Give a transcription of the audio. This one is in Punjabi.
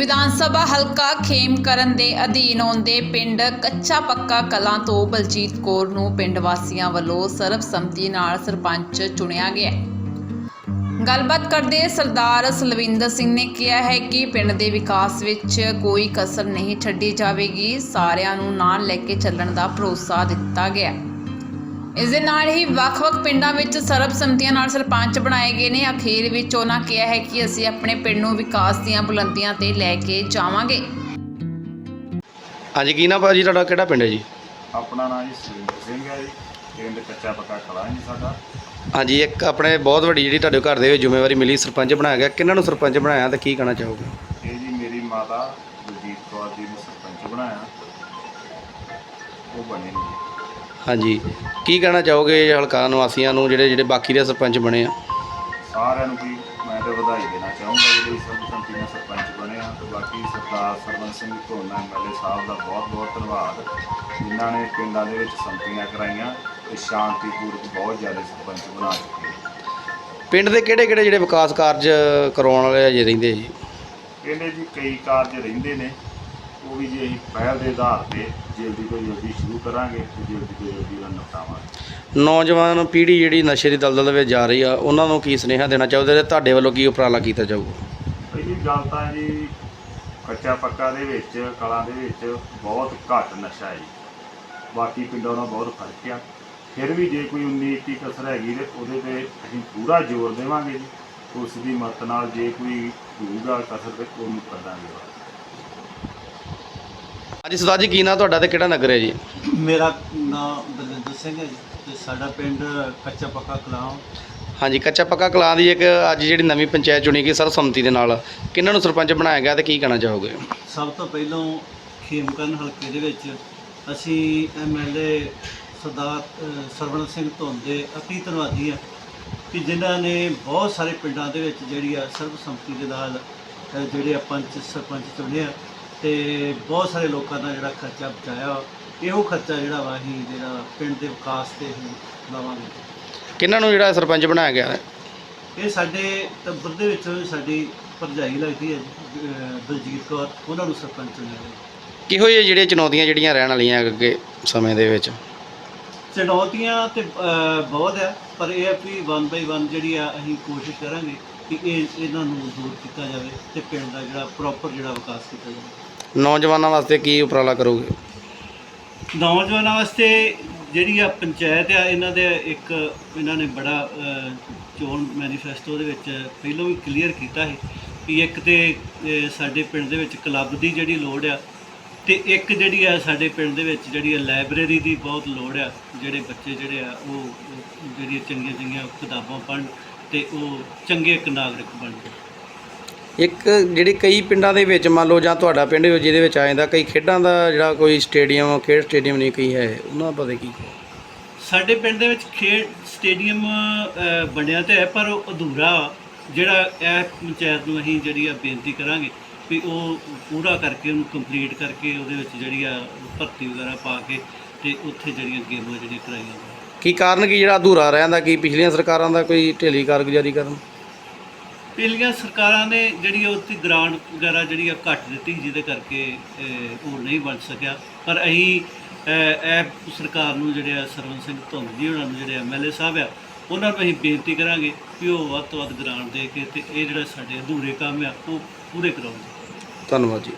ਵਿਧਾਨ ਸਭਾ ਹਲਕਾ ਖੇਮਕਰਨ ਦੇ ਅਧੀਨ ਆਉਂਦੇ ਪਿੰਡ ਕੱਚਾ ਪੱਕਾ ਕਲਾਂ ਤੋਂ ਬਲਜੀਤ ਕੌਰ ਨੂੰ ਪਿੰਡ ਵਾਸੀਆਂ ਵੱਲੋਂ ਸਰਬਸੰਮਤੀ ਨਾਲ ਸਰਪੰਚ ਚੁਣਿਆ ਗਿਆ ਗੱਲਬਾਤ ਕਰਦੇ ਸਰਦਾਰ ਸਲਵਿੰਦਰ ਸਿੰਘ ਨੇ ਕਿਹਾ ਹੈ ਕਿ ਪਿੰਡ ਦੇ ਵਿਕਾਸ ਵਿੱਚ ਕੋਈ ਕਸਰ ਨਹੀਂ ਛੱਡੀ ਜਾਵੇਗੀ। ਸਾਰਿਆਂ ਨੂੰ ਨਾਲ ਲੈ ਕੇ ਚੱਲਣ ਦਾ ਭਰੋਸਾ ਦਿੱਤਾ ਗਿਆ ਇਸ ਦੇ ਨਾਲ ਹੀ ਵੱਖ-ਵੱਖ ਪਿੰਡਾਂ ਵਿੱਚ ਸਰਬਸੰਮਤੀਆਂ ਨਾਲ ਸਰਪੰਚ ਬਣਾਏ ਗਏ ਨੇ। ਅਖੀਰ ਵਿੱਚ ਉਹਨਾਂ ਕਿਹਾ ਹੈ ਕਿ ਅਸੀਂ ਆਪਣੇ ਪਿੰਡ ਨੂੰ ਵਿਕਾਸ ਦੀਆਂ ਬੁਲੰਦੀਆਂ ਤੇ ਲੈ ਕੇ ਜਾਵਾਂਗੇ। ਹਾਂਜੀ ਕੀ ਨਾ ਭਾਜੀ? ਤੁਹਾਡਾ ਕਿਹੜਾ ਪਿੰਡ ਹੈ ਜੀ? ਆਪਣਾ ਨਾਮ ਜੀ ਸੁਰਿੰਦਰ ਸਿੰਘ ਹੈ ਜੀ। ਪਿੰਡ ਕੱਚਾ ਪੱਕਾ ਖੜਾ ਹੈ ਜੀ ਸਾਡਾ। ਹਾਂਜੀ ਇੱਕ ਆਪਣੇ ਬਹੁਤ ਵੱਡੀ ਜਿਹੜੀ ਤੁਹਾਡੇ ਘਰ ਦੇ ਵਿੱਚ ਜ਼ਿੰਮੇਵਾਰੀ ਮਿਲੀ ਸਰਪੰਚ ਬਣਾਇਆ ਗਿਆ। ਕਿਹਨਾਂ ਨੂੰ ਸਰਪੰਚ ਬਣਾਇਆ ਤੇ ਕੀ ਕਹਿਣਾ ਚਾਹੋਗੇ? ਇਹ ਜੀ ਮੇਰੀ ਮਾਤਾ ਕੌਰ ਜੀ ਨੂੰ ਸਰਪੰਚ ਬਣਾਇਆ। ਉਹ ਬਣੇ ਨੇ ਹਾਂਜੀ। ਕੀ ਕਹਿਣਾ ਚਾਹੋਗੇ ਹਲਕਾ ਨਿਵਾਸੀਆਂ ਨੂੰ ਜਿਹੜੇ ਜਿਹੜੇ ਬਾਕੀ ਦੇ ਸਰਪੰਚ ਬਣੇ ਆ? ਸਾਰਿਆਂ ਨੂੰ ਵੀ ਮੈਂ ਤਾਂ ਵਧਾਈ ਦੇਣਾ ਚਾਹੂੰਗਾ ਜਿਹੜੇ ਸਰਬਸੰਮਤੀ ਨਾਲ ਸਰਪੰਚ ਬਣੇ ਆ ਤੇ ਬਾਕੀ ਸਰਦਾਰ ਸਰਵਨ ਸਿੰਘ ਧੋਨਾ ਐਮਐਲਏ ਸਾਹਿਬ ਦਾ ਬਹੁਤ ਬਹੁਤ ਧੰਨਵਾਦ। ਜਿਨ੍ਹਾਂ ਨੇ ਪਿੰਡਾਂ ਦੇ ਵਿੱਚ ਸੰਮਤੀਆਂ ਕਰਾਈਆਂ ਤੇ ਸ਼ਾਂਤੀਪੂਰਵਕ ਬਹੁਤ ਜ਼ਿਆਦਾ ਸਰਪੰਚ ਬਣਾ ਚੁੱਕੇ ਪਿੰਡ ਦੇ ਕਿਹੜੇ ਕਿਹੜੇ ਜਿਹੜੇ ਵਿਕਾਸ ਕਾਰਜ ਕਰਵਾਉਣ ਵਾਲੇ ਅਜੇ ਰਹਿੰਦੇ ਜੀ? ਕਹਿੰਦੇ ਜੀ ਕਈ ਕਾਰਜ ਰਹਿੰਦੇ ਨੇ। ਉਹ ਵੀ ਜੀ ਅਸੀਂ ਪਹਿਲ ਦੇ ਆਧਾਰ ਤੇ ਜਲਦੀ ਤੋਂ ਜਲਦੀ ਸ਼ੁਰੂ ਕਰਾਂਗੇ ਤੇ ਜਲਦੀ ਤੋਂ ਜਲਦੀ ਉਹਨਾਂ ਨਿਪਟਾਵਾਂਗੇ ਨੌਜਵਾਨ ਪੀੜ੍ਹੀ ਜਿਹੜੀ ਨਸ਼ੇ ਦੀ ਦਲਦਲ ਵਿੱਚ ਜਾ ਰਹੀ ਆ ਉਹਨਾਂ ਨੂੰ ਕੀ ਸੁਨੇਹਾ ਦੇਣਾ ਚਾਹੁੰਦੇ ਤੇ ਤੁਹਾਡੇ ਵੱਲੋਂ ਕੀ ਉਪਰਾਲਾ ਕੀਤਾ ਜਾਊਗਾ? ਪਹਿਲੀ ਗੱਲ ਤਾਂ ਜੀ ਕੱਚਾ ਪੱਕਾ ਦੇ ਵਿੱਚ ਕਲਾਂ ਦੇ ਵਿੱਚ ਬਹੁਤ ਘੱਟ ਨਸ਼ਾ ਹੈ ਜੀ। ਬਾਕੀ ਪਿੰਡਾਂ ਨਾਲ ਬਹੁਤ ਫ਼ਰਕ ਆ। ਫਿਰ ਵੀ ਜੇ ਕੋਈ 19 21 ਕਸਰ ਹੈਗੀ ਤੇ ਉਹਦੇ ਤੇ ਅਸੀਂ ਪੂਰਾ ਜ਼ੋਰ ਦੇਵਾਂਗੇ ਜੀ। ਉਸ ਦੀ ਮਦਦ ਨਾਲ ਜੇ ਕੋਈ ਹੋਊਗਾ ਕਸਰ ਤੇ ਉਹਨੂੰ ਕੱਢਾਂਗੇ। ਹਾਂਜੀ ਸਰਦਾਰ ਜੀ ਕੀ ਨਾਂ ਤੁਹਾਡਾ ਤੇ ਕਿਹੜਾ ਨਗਰ ਹੈ ਜੀ? ਮੇਰਾ ਨਾਮ ਬਲਵਿੰਦਰ ਸਿੰਘ ਹੈ ਜੀ ਤੇ ਸਾਡਾ ਪਿੰਡ ਕੱਚਾ ਪੱਕਾ ਕਲਾਂ। ਹਾਂਜੀ ਕੱਚਾ ਪੱਕਾ ਕਲਾਂ ਦੀ ਇੱਕ ਅੱਜ ਜਿਹੜੀ ਨਵੀਂ ਪੰਚਾਇਤ ਚੁਣੀ ਗਈ ਸਰਬਸੰਮਤੀ ਦੇ ਨਾਲ। ਕਿਹਨਾਂ ਨੂੰ ਸਰਪੰਚ ਬਣਾਇਆ ਗਿਆ ਤੇ ਕੀ ਕਹਿਣਾ ਚਾਹੋਗੇ? ਸਭ ਤੋਂ ਪਹਿਲਾਂ ਖੇਮਕਰਨ ਹਲਕੇ ਦੇ ਵਿੱਚ ਅਸੀਂ ਐਮਐਲਏ ਸਰਦਾਰ ਸਰਵਣ ਸਿੰਘ ਧੁੰਦ ਅਤੀ ਧੰਨਵਾਦੀ ਆ ਕਿ ਜਿਨ੍ਹਾਂ ਨੇ ਬਹੁਤ ਸਾਰੇ ਪਿੰਡਾਂ ਦੇ ਵਿੱਚ ਜਿਹੜੀ ਆ ਸਰਬਸੰਮਤੀ ਦੇ ਨਾਲ ਜਿਹੜੇ ਆ ਪੰਚ ਸਰਪੰਚ ਚੁਣੇ ਆ। ਤੇ ਬਹੁਤ ਸਾਰੇ ਲੋਕਾਂ ਦਾ ਜਿਹੜਾ ਖਰਚਾ ਬਚਾਇਆ। ਇਹੋ ਖਰਚਾ ਜਿਹੜਾ ਵਾ ਅਸੀਂ ਜਿਹੜਾ ਪਿੰਡ ਦੇ ਵਿਕਾਸ ਤੇ ਹੀ ਲਾਵਾਂਗੇ। ਕਿਹਨਾਂ ਨੂੰ ਜਿਹੜਾ ਸਰਪੰਚ ਬਣਾਇਆ ਗਿਆ ਹੈ? ਇਹ ਸਾਡੇ ਟੱਬਰ ਦੇ ਵਿੱਚ ਸਾਡੀ ਭਰਜਾਈ ਲੱਗਦੀ ਹੈ ਅਹ ਬਲਜੀਤ ਕੌਰ। ਉਹਨਾਂ ਨੂੰ ਸਰਪੰਚ ਚੁਣਿਆ ਗਿਆ। ਕਿਹੋ ਜਿਹੀਆਂ ਜਿਹੜੀਆਂ ਚੁਣੌਤੀਆਂ ਜਿਹੜੀਆਂ ਰਹਿਣ ਵਾਲੀਆਂ ਅੱਗੇ ਸਮੇਂ ਦੇ ਵਿੱਚ? ਚੁਣੌਤੀਆਂ ਤੇ ਅਹ, ਬਹੁਤ ਹੈ ਪਰ ਇਹ ਹੈ ਵੀ ਵਨ ਬਾਈ ਵਨ ਜਿਹੜੀ ਆ ਅਸੀਂ ਕੋਸ਼ਿਸ਼ ਕਰਾਂਗੇ ਕਿ ਇਹ ਇਹਨਾਂ ਨੂੰ ਦੂਰ ਕੀਤਾ ਜਾਵੇ ਤੇ ਪਿੰਡ ਦਾ ਜਿਹੜਾ ਪ੍ਰੋਪਰ ਜਿਹੜਾ ਵਿਕਾਸ ਕੀਤਾ ਜਾਵੇ। ਨੌਜਵਾਨਾਂ ਵਾਸਤੇ ਕੀ ਉਪਰਾਲਾ ਕਰੋਗੇ? ਨੌਜਵਾਨਾਂ ਵਾਸਤੇ ਜਿਹੜੀ ਆ ਪੰਚਾਇਤ ਆ ਇਹਨਾਂ ਦੇ ਇੱਕ ਇਹਨਾਂ ਨੇ ਬੜਾ ਅਹ, ਚੋਣ ਮੈਨੀਫੈਸਟੋ ਦੇ ਵਿੱਚ ਪਹਿਲਾਂ ਵੀ ਕਲੀਅਰ ਕੀਤਾ ਸੀ ਕਿ ਇੱਕ ਤੇ ਅਹ, ਸਾਡੇ ਪਿੰਡ ਦੇ ਵਿੱਚ ਕਲੱਬ ਦੀ ਜਿਹੜੀ ਲੋੜ ਆ ਤੇ ਇੱਕ ਜਿਹੜੀ ਆ ਸਾਡੇ ਪਿੰਡ ਦੇ ਵਿੱਚ ਜਿਹੜੀ ਆ ਲਾਇਬ੍ਰੇਰੀ ਦੀ ਬਹੁਤ ਲੋੜ ਆ ਜਿਹੜੇ ਬੱਚੇ ਜਿਹੜੇ ਆ ਉਹ ਉਹ ਜਿਹੜੀਆਂ ਚੰਗੀਆਂ ਚੰਗੀਆਂ ਕਿਤਾਬਾਂ ਪੜ੍ਹਨ ਤੇ ਉਹ ਚੰਗੇ ਇੱਕ ਨਾਗਰਿਕ ਬਣ ਇੱਕ ਜਿਹੜੀ ਕਈ ਪਿੰਡਾਂ ਦੇ ਵਿੱਚ ਮੰਨ ਲਓ ਜਾਂ ਤੁਹਾਡਾ ਪਿੰਡ ਜਿਹਦੇ ਵਿੱਚ ਆ ਜਾਂਦਾ ਕਈ ਖੇਡਾਂ ਦਾ ਜਿਹੜਾ ਕੋਈ ਸਟੇਡੀਅਮ ਖੇਡ ਸਟੇਡੀਅਮ ਨਹੀਂ ਕੋਈ ਹੈ ਉਹਨਾਂ ਬਾਰੇ ਕੀ ਸਾਡੇ ਪਿੰਡ ਦੇ ਵਿੱਚ ਖੇਡ ਸਟੇਡੀਅਮ ਬਣਿਆ ਤੇ ਹੈ ਪਰ ਉਹ ਅਧੂਰਾ। ਜਿਹੜਾ ਇਹ ਪੰਚਾਇਤ ਨੂੰ ਅਸੀਂ ਜਿਹੜੀ ਆ ਬੇਨਤੀ ਕਰਾਂਗੇ ਵੀ ਉਹ ਪੂਰਾ ਕਰਕੇ ਉਹਨੂੰ ਕੰਪਲੀਟ ਕਰਕੇ ਉਹਦੇ ਵਿੱਚ ਜਿਹੜੀ ਆ ਭਰਤੀ ਵਗੈਰਾ ਪਾ ਕੇ ਤੇ ਉੱਥੇ ਜਿਹੜੀਆਂ ਗੇਮਾਂ ਜਿਹੜੀਆਂ ਕਰਾਈਆਂ ਕੀ ਕਾਰਨ ਕੀ ਜਿਹੜਾ ਅਧੂਰਾ ਰਹਿੰਦਾ ਕੀ ਪਿਛਲੀਆਂ ਸਰਕਾਰਾਂ ਦਾ ਕੋਈ ਢਿੱਲੀ ਕਾਰਗੁਜ਼ਾਰੀ ਕਰਨ? ਪਿਛਲੀਆਂ ਸਰਕਾਰਾਂ ਨੇ ਜਿਹੜੀ ਉਹ ਤੇ ਗ੍ਰਾਂਟ ਵਗੈਰਾ ਜਿਹੜੀ ਆ ਘੱਟ ਦਿੱਤੀ ਜਿਹਦੇ ਕਰਕੇ ਉਹ ਨਹੀਂ ਬਣ ਸਕਿਆ। ਪਰ ਅਸੀਂ ਅ, ਇਹ ਸਰਕਾਰ ਨੂੰ ਜਿਹੜੇ ਆ ਸਰਵਨ ਸਿੰਘ ਧੁੰਦ ਜੀ ਉਹਨਾਂ ਨੂੰ ਜਿਹੜੇ ਐਮਐਲਏ ਸਾਹਿਬ ਆ ਉਹਨਾਂ ਨੂੰ ਅਸੀਂ ਬੇਨਤੀ ਕਰਾਂਗੇ ਕਿ ਉਹ ਵੱਧ ਤੋਂ ਵੱਧ ਗ੍ਰਾਂਟ ਦੇ ਕੇ ਤੇ ਇਹ ਜਿਹੜਾ ਸਾਡੇ ਅਧੂਰੇ ਕੰਮ ਆ ਉਹ ਪੂਰੇ ਕਰਾਉਣ। ਧੰਨਵਾਦ ਜੀ।